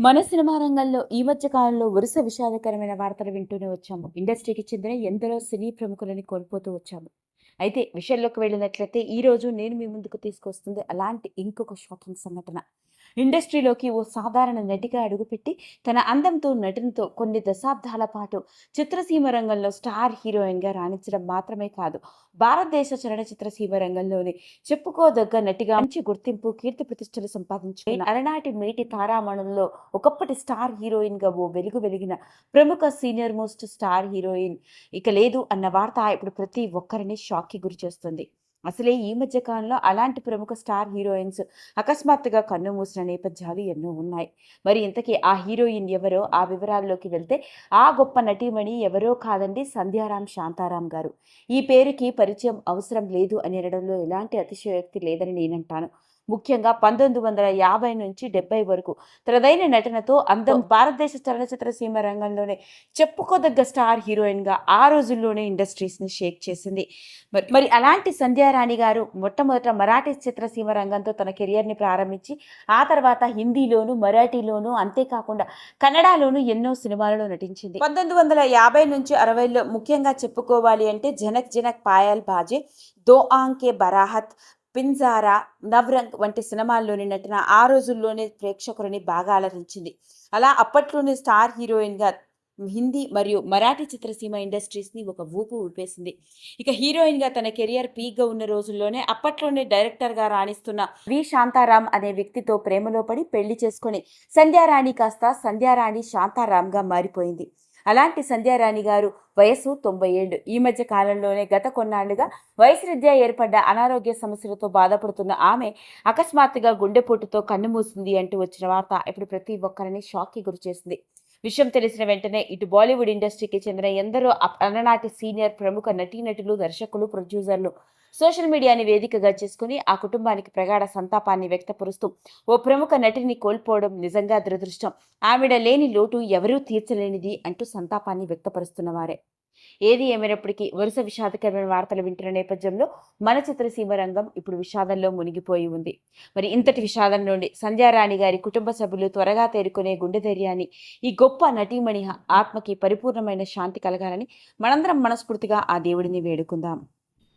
మన సినిమా రంగంలో ఈ మధ్య కాలంలో వరుస విషాదకరమైన వార్తలు వింటూనే వచ్చాము. ఇండస్ట్రీకి చెందిన ఎందరో సినీ ప్రముఖులని కోల్పోతూ వచ్చాము. అయితే విషయంలోకి వెళ్ళినట్లయితే ఈ రోజు నేను మీ ముందుకు తీసుకొస్తుంది అలాంటి ఇంకొక షాకింగ్ సంఘటన. ఇండస్ట్రీలోకి ఓ సాధారణ నటిగా అడుగుపెట్టి తన అందంతో నటనతో కొన్ని దశాబ్దాల పాటు చిత్రసీమ రంగంలో స్టార్ హీరోయిన్గా రాణించడం మాత్రమే కాదు భారతదేశ చలనచిత్ర సీమ రంగంలోని చెప్పుకోదగ్గ నటిగా మంచి గుర్తింపు కీర్తి ప్రతిష్టలు సంపాదించుకున్న అలనాటి మేటి తారామణంలో ఒకప్పటి స్టార్ హీరోయిన్గా ఓ వెలుగు వెలిగిన ప్రముఖ సీనియర్ మోస్ట్ స్టార్ హీరోయిన్ ఇక లేదు అన్న వార్త ఇప్పుడు ప్రతి ఒక్కరిని షాక్కి గురి చేస్తుంది. అసలే ఈ మధ్య కాలంలో అలాంటి ప్రముఖ స్టార్ హీరోయిన్స్ అకస్మాత్తుగా కన్ను మూసిన నేపథ్యాలు ఎన్నో ఉన్నాయి. మరి ఇంతకీ ఆ హీరోయిన్ ఎవరో ఆ వివరాల్లోకి వెళ్తే ఆ గొప్ప నటీమణి ఎవరో కాదండి సంధ్యారాం శాంతారాం గారు. ఈ పేరుకి పరిచయం అవసరం లేదు అని అనడంలో ఎలాంటి అతిశయోక్తి లేదని నేనంటాను. ముఖ్యంగా పంతొమ్మిది వందల యాభై నుంచి డెబ్బై వరకు. తనదైన నటనతో అందం భారతదేశ చలనచిత్ర సీమ రంగంలోనే చెప్పుకోదగ్గ స్టార్ హీరోయిన్గా ఆ రోజుల్లోనే ఇండస్ట్రీస్ని షేక్ చేసింది. మరి మరి అలాంటి సంధ్యారాణి గారు మొట్టమొదట మరాఠీ చిత్రసీమ రంగంతో తన కెరియర్ని ప్రారంభించి ఆ తర్వాత హిందీలోను మరాఠీలోను అంతేకాకుండా కన్నడలోను ఎన్నో సినిమాలలో నటించింది. పంతొమ్మిది వందల యాభై నుంచి అరవైలో ముఖ్యంగా చెప్పుకోవాలి అంటే జనక్ జనక్ పాయల్ బాజే దో ఆంకే బరాహత్ పిన్జారా నవ్రంగ్ వంటి సినిమాల్లోని నటన ఆ రోజుల్లోనే ప్రేక్షకులని బాగా అలరించింది. అలా అప్పట్లోనే స్టార్ హీరోయిన్గా హిందీ మరియు మరాఠీ చిత్రసీమ ఇండస్ట్రీస్ని ఒక ఊపు ఊపేసింది. ఇక హీరోయిన్గా తన కెరియర్ పీక్గా ఉన్న రోజుల్లోనే అప్పట్లోనే డైరెక్టర్గా రాణిస్తున్న వి. శాంతారాం అనే వ్యక్తితో ప్రేమలో పడి పెళ్ళి చేసుకొని సంధ్యారాణి కాస్త సంధ్యారాణి శాంతారాంగా మారిపోయింది. అలాంటి సంధ్యారాణి గారు వయసు తొంభై ఏళ్ళు ఈ మధ్య కాలంలోనే గత కొన్నాళ్ళుగా వయసు రీత్యా ఏర్పడ్డ అనారోగ్య సమస్యలతో బాధపడుతున్న ఆమె అకస్మాత్తుగా గుండెపోటుతో కన్నుమూసింది అంటూ వచ్చిన వార్త ఇప్పుడు ప్రతి ఒక్కరిని షాక్కి గురిచేసింది విషయం తెలిసిన వెంటనే ఇటు బాలీవుడ్ ఇండస్ట్రీకి చెందిన ఎందరో అప్- అలనాటి సీనియర్ ప్రముఖ నటీనటులు దర్శకులు ప్రొడ్యూసర్లు సోషల్ మీడియాని వేదికగా చేసుకుని ఆ కుటుంబానికి ప్రగాఢ సంతాపాన్ని వ్యక్తపరుస్తూ ఓ ప్రముఖ నటిని కోల్పోవడం నిజంగా దురదృష్టం. ఆవిడ లేని లోటు ఎవరూ తీర్చలేనిది అంటూ సంతాపాన్ని వ్యక్తపరుస్తున్నవారే ఏది ఏమైనప్పటికీ వరుస విషాదకరమైన వార్తలు వింటున్న నేపథ్యంలో మన చిత్రసీమ రంగం ఇప్పుడు విషాదంలో మునిగిపోయి ఉంది. మరి ఇంతటి విషాదం నుండి సంధ్యారాణి గారి కుటుంబ సభ్యులు త్వరగా తేరుకునే గుండె ధైర్యాన్ని ఈ గొప్ప నటీమణి ఆత్మకి పరిపూర్ణమైన శాంతి కలగాలని మనందరం మనస్ఫూర్తిగా ఆ దేవుడిని వేడుకుందాం.